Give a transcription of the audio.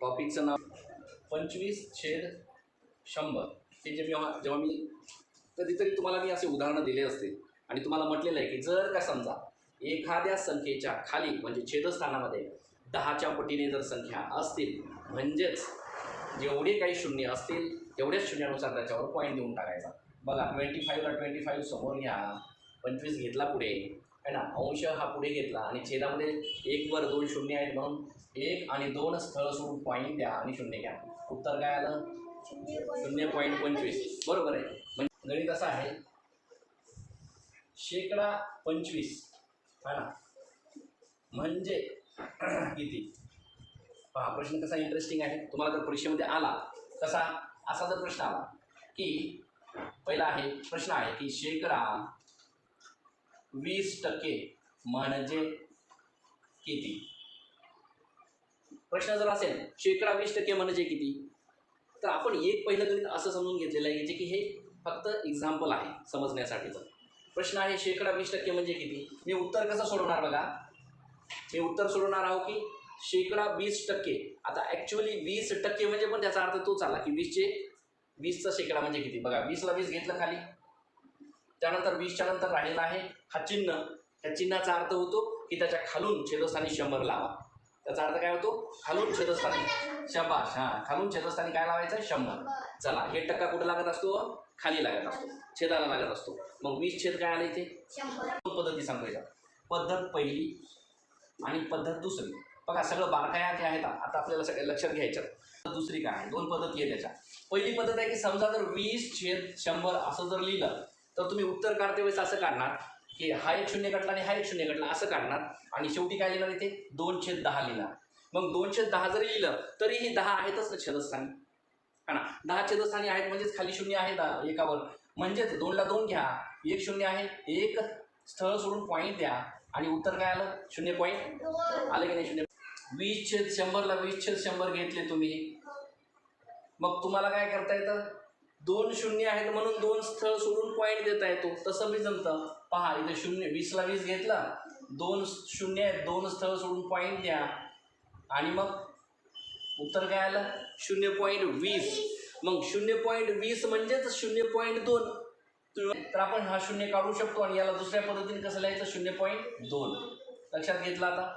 टॉपिकचं नाव पंचवीस छेद शंभर. हे जे जेव्हा जेव्हा मी कधीतरी तुम्हाला मी असे उदाहरणं दिले असते. आणि तुम्हाला म्हटलेलं आहे की जर का समजा एखाद्या संख्येच्या खाली म्हणजे छेदस्थानामध्ये दहाच्या पटीने जर संख्या असतील म्हणजेच जेवढे काही शून्य असतील तेवढ्याच शून्यानुसार त्याच्यावर पॉईंट देऊन टाकायचा. बघा ट्वेंटी फाईव्हला ट्वेंटी फाईव्ह समोर घ्या. पंचवीस घेतला पुढे. है ना? अंश हा पुढे घेतला आणि छेदामध्ये एक वर दोन शून्य आहेत म्हणून एक आणि दोन स्थळ सोडून पॉईंट द्या आणि शून्य घ्या. उत्तर काय आलं? शून्य पॉईंट पंचवीस. बरोबर आहे. म्हणजे गणित असं आहे. शेकडा पंचवीस. है ना? म्हणजे किती? पहा प्रश्न कसा इंटरेस्टिंग आहे? तुम्हाला जर परीक्षेमध्ये आला कसा असा जर प्रश्न आला की पहिला आहे प्रश्न आहे की शेकडा वीस टक्के म्हणजे किती? प्रश्न जर असेल शेकडा वीस टक्के म्हणजे किती? तर आपण एक पहिलं गणित असं समजून घेतलेलं आहे जे की हे फक्त एक्झाम्पल आहे समजण्यासाठीचं. प्रश्न आहे शेकडा वीस टक्के म्हणजे किती? मी उत्तर कसं सोडवणार बघा? मी उत्तर सोडवणार आहो की शेकडा वीस टक्के. आता ॲक्च्युली वीस टक्के म्हणजे पण त्याचा अर्थ तोच आला की वीसचे वीसचा शेकडा म्हणजे किती? बघा वीसला वीस घेतलं खाली. त्यानंतर वीसच्या नंतर राहिलेला आहे हा चिन्ह. त्या चिन्हाचा अर्थ होतो की त्याच्या खालून छेदस्थानी शंभर लावा. त्याचा अर्थ काय होतो? खालून छेदस्थानी शबाश हां खालून छेदस्थानी काय लावायचं? शंभर. चला हे टक्का कुठं लागत असतो? खाली लागत असतो. छेदाला लागत असतो. मग वीस छेद काय आलं इथे? दोन पद्धती सांगतो याच्यात पद्धत पहिली आणि पद्धत दुसरी. बघा सगळं बारकाया जे आहेत. आता आपल्याला सगळं लक्षात घ्यायचं. दुसरी काय आहे? दोन पद्धती आहे त्याच्या. पहिली पद्धत आहे की समजा जर वीस छेद शंभर असं जर लिहिलं तर तुम्ही उत्तर काढते वेळेस असं काढणार की हा एक शून्य कटला आणि हा एक शून्य कटला असं काढणार. आणि शेवटी काय लिहिणार इथे? दोन छेद दहा लिहिणार. मग दोन छेद दहा जरी लिहिलं तरीही दहा आहेतच ना छेदस्थानी. हा ना? दहा छेदस्थानी आहेत म्हणजेच खाली शून्य आहे दहा एकावर. म्हणजेच दोनला दोन घ्या. एक शून्य आहे. एक स्थळ सोडून पॉईंट द्या. आणि उत्तर काय आलं? शून्य पॉईंट आलं की नाही शून्य वीस छेद शंभरला वीस छेद शंभर घेतले तुम्ही. मग तुम्हाला काय करता येतं? दोन शून्य आहेत म्हणून दोन स्थळ सोडून पॉईंट देता येतो. तसं बी जमतं. पहा इथे शून्य वीसला वीस घेतला. दोन शून्य आहेत दोन स्थळ सोडून पॉईंट द्या. आणि मग उत्तर काय आलं? शून्य पॉईंट वीस. मग शून्य पॉईंट वीस म्हणजेच शून्य पॉईंट दोन. तर आपण हा शून्य काढू शकतो आणि याला दुसऱ्या पद्धतीने कसं लिहायचं? शून्य पॉईंट दोन. लक्षात घेतलं आता?